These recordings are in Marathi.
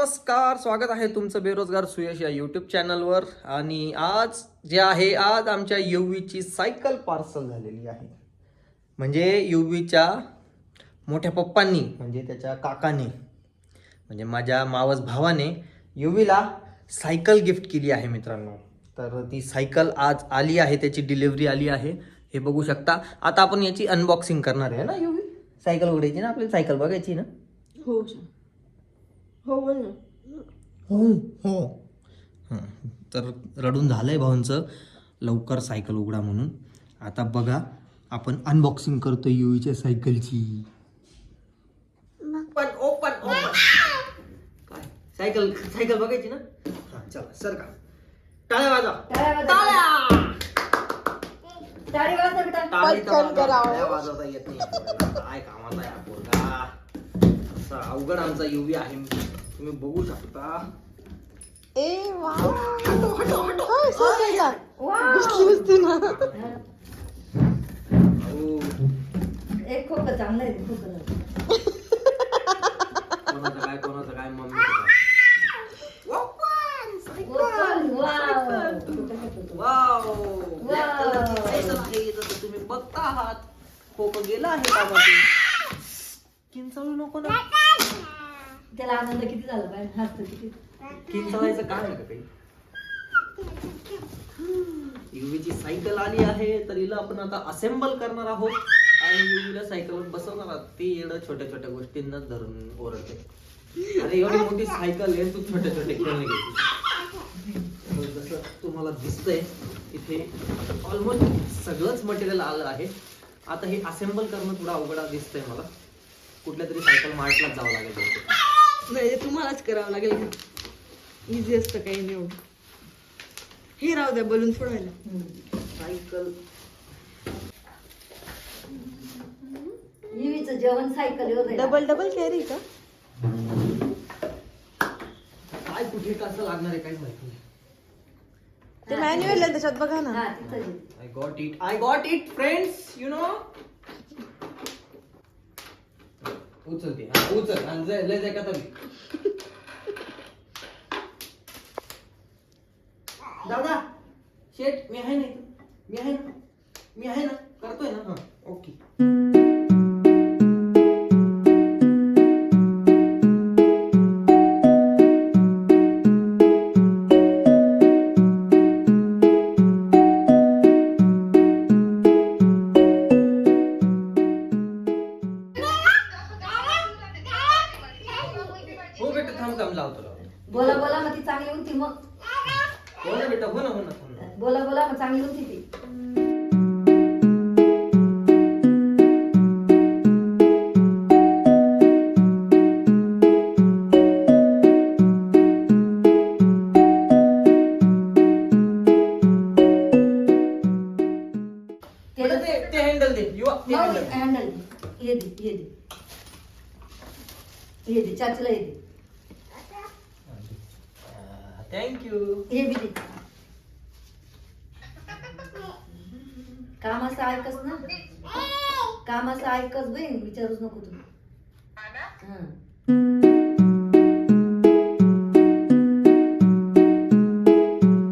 नमस्कार स्वागत आहे तुमचं बेरोजगार सुयश या यूट्यूब चॅनलवर आणि आज जे आहे आज आमच्या युवीची सायकल पार्सल झालेली आहे. म्हणजे यू वीच्या मोठ्या पप्पांनी म्हणजे त्याच्या काकाने म्हणजे माझ्या मावस भावाने युवीला सायकल गिफ्ट केली आहे मित्रांनो. तर ती सायकल आज आली आहे त्याची डिलिव्हरी आली आहे. हे बघू शकता. आता आपण याची अनबॉक्सिंग करणार आहे ना यू वी सायकल उघडायची ना आपली सायकल बघायची ना? हो. हो. हो बोल ना. हो हो. हं, तर रडून झालंय भाऊंचं. लवकर सायकल उघडा म्हणून. आता बघा आपण अनबॉक्सिंग करतो युवीच्या सायकलची. ओपन ओपन सायकल सायकल बघायची ना? हा चला सर का? टाळ्या वाजा टाळी वाजव बेटा. टाळी तर पटकन वाजवा, करावं. टाळ्या वाजवता येत नाही. आपल्याला. काय कामाचा आहे हा पोरगा? असा अवघड आमचा युवी आहे. तुम्ही बघू शकता. ए वा हा, एक खोक चांगलं आहे खोक कोणाचं काय कोणाचं काय तुम्ही बघता आहात खोक गेला आहे कामातून किंचाळू नको ना. त्याला आनंद किती झाला पाहिजे हसत किती? किंचाळायचं काम आहे का काही युवीची सायकल आली आहे तर हिला आपण आता असेंबल करणार आहोत. आणि युवीला सायकलवर बसवणार आहोत. ती येणं छोट्या छोट्या गोष्टींना धरून ओरडते. अरे एवढी मोठी सायकल आहे तू छोट्या छोट्या खेळणे घेते जसं तुम्हाला दिसतंय इथे ऑलमोस्ट सगळंच मटेरियल आलं आहे. आता हे असेंबल करणं थोडं अवघड दिसतंय मला. कुठल्या तरी सायकल मार्टलाच जावं लागेल. नाही तुम्हालाच करावं लागेल इझी असतं काही नाही एवढं. हे राहू द्या बलून फोडायला सायकल जेवण सायकलीवर डबल डबल कॅरी का? काय कुठे कसं लागणार आहे काहीच माहिती नाही. ते मॅन्युअल आहे त्याच्यात बघा ना. हा तिथं I got it. I got it, friends. You know. उचलते हा, उचल. आणि जाय- लय जाय का तुम्ही दादा शेट मी आहे ना इथं. मी आहे ना. मी आहे ना. करतोय ना? हा ओके. थांब थांब लावतो बोला बोला मग ती चांगली होती मग. हो ना बेटा हो ना हो ना हो ना बोला बोला मग चांगली होती ती. बेटा, ते ते हँडल दे. युवा ते हँडल हँडल ये दे. ये दे ये दे. चाचूला ये दे. थँक्यू हे बी दे कामाचं ऐकच ना कामाचं ऐकच बहीण विचारूच नको तुम्ही हा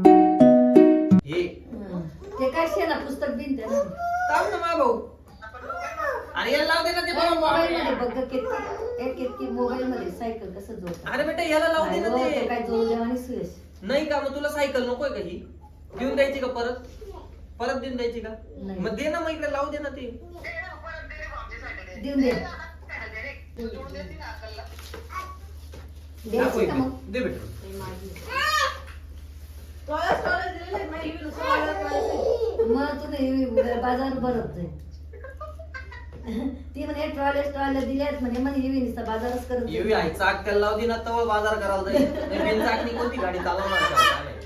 हे हा. ते काय शे ना पुस्तक बिन ते ना थांब ना मा भाऊ अरे याला लाव दे ना ते मोबाईल मध्ये बघ बघ मोबाईल मध्ये सायकल कसं जोडतात अरे बेटा याला लावून दे ना हो, ते काय जोड नाही का मग तुला सायकल नकोय का ही? देऊन द्यायची का परत? परत देऊन द्यायची का? नाही. मग दे ना मग इकडे लावू दे ना ते. देऊन दे. द्यायची का मग दे बेटा. मग तुम्ही बाजार भरत जाईल म्हणे ट्रॉले ट्रॉले दिल्यात म्हणे म्हणे येवी नुसता बाजारच करत येवी आहे चाक त्याला लावू दे ना तेव्हा बाजार करायला जाईल. नाही बिन चाकणी कोणती गाडी चालवणार का? काय नाही.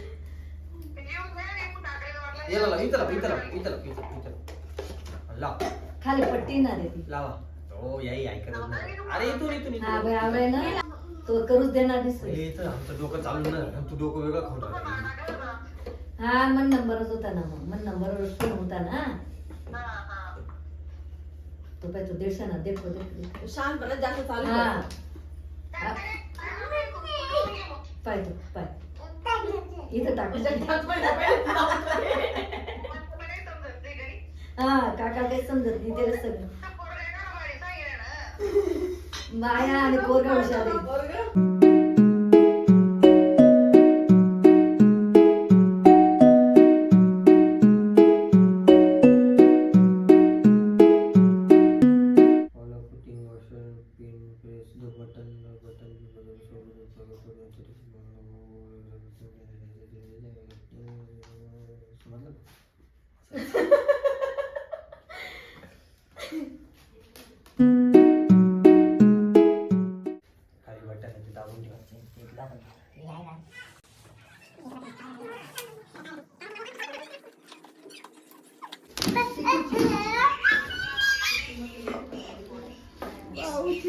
याला लाव इथं लाव इथं लाव इथं लाव इथं लाव, इथं लाव. लाव. खाली पट्टी ना रे ती. लावा. हो याही ऐकत नाही अरे इथून इथून हा इथून ना. तो करूच देणार दिसतोय. हे इथं आमचं डोकं चालू ना तू डोकं वेगळं खाऊन राहिली. हा मन नंबरच होता ना मग मन नंबरवर फोन होता ना. तो पाय तो दीडशे ना देखो देखो शांतपणे जास्त चालू हा. हा. पाय तो पाय. इथं टाक. हा काका काही समजत नाही त्याला सगळं माया आणि पोरगा हुशार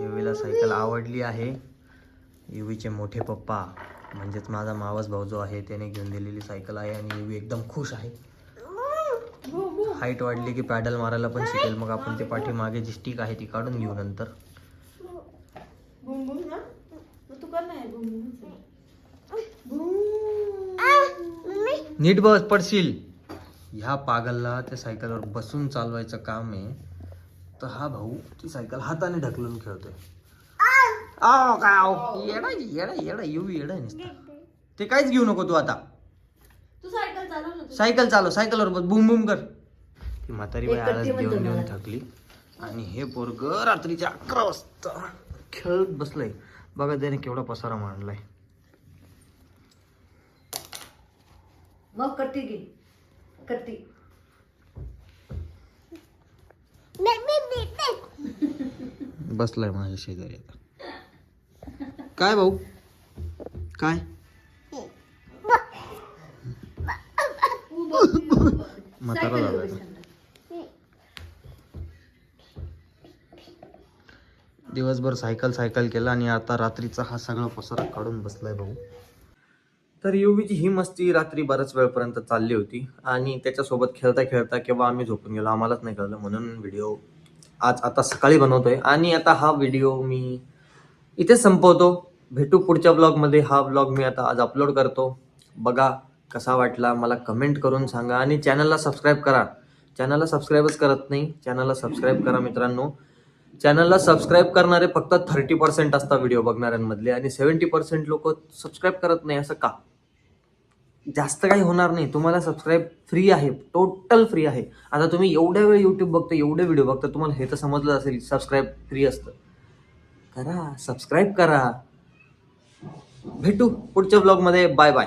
युवीला सायकल आवडली आहे. युवीचे मोठे पप्पा म्हणजेच माझा मावस भाऊ जो आहे त्याने घेऊन दिलेली सायकल आहे आणि युवी एकदम खुश आहे. हाईट वाढली की पॅडल मारायला पण शिकेल. मग आपण ते पाठीमागे जी स्टिक आहे ती काढून घेऊ नंतर. नीट बस पडशील. ह्या पागलला त्या सायकलवर बसून चालवायचं काम आहे तर हा भाऊ ती सायकल हाताने ढकलून खेळतोय. आव, काव. येडा येडा येडा येऊ येडा आहे नुसता. ते काहीच घेऊ नको तू आता. तू सायकल चालव ना तू. सायकल चालव सायकलवर बस बुम बुम कर. ती म्हातारी बाई आळस घेऊन घेऊन. थकली. आणि हे पोरग रात्रीच्या अकरा वाजता खेळत बसलंय. बघा त्याने केवढा पसारा मांडलाय. मग कट्टी घे. कट्टी बसलाय माझ्या शेजारी आता. काय भाऊ? काय? म्हातारा झाला. दिवसभर सायकल सायकल केला आणि आता रात्रीचा हा सगळा पसारा काढून बसलाय भाऊ. तर युवीची ही मस्ती रात्री बऱ्याच वेळपर्यंत चालली होती आणि त्याच्यासोबत खेळता खेळता किंवा आम्ही झोपून गेलो आम्हालाच नाही कळलं. म्हणून व्हिडिओ आज आता सकाळी बनवतोय. आणि आता हा व्हिडिओ मी इथे संपवतो. भेटू पुढच्या ब्लॉगमध्ये हा ब्लॉग मी आता आज अपलोड करतो. बघा कसा वाटला. मला कमेंट करून सांगा. आणि चॅनलला सबस्क्राईब करा. चॅनलला सबस्क्राईबच करत नाही. चॅनलला सबस्क्राईब करा मित्रांनो. चॅनलला सबस्क्राईब करणारे फक्त थर्टी पर्सेंट असतात व्हिडिओ बघणाऱ्यांमधले. आणि सेवन्टी पर्सेंट लोक सबस्क्राईब करत नाही असं का? जास्त काही होणार नाही. तुम्हाला सबस्क्राईब फ्री आहे. टोटल फ्री आहे. आता तुम्ही एवढ्या वेळ यूट्यूब बघता एवढे व्हिडिओ बघता तुम्हाला हे तर समजलं असेल सबस्क्राईब फ्री असतं. करा सबस्क्राईब करा. भेटू पुढच्या ब्लॉगमध्ये बाय बाय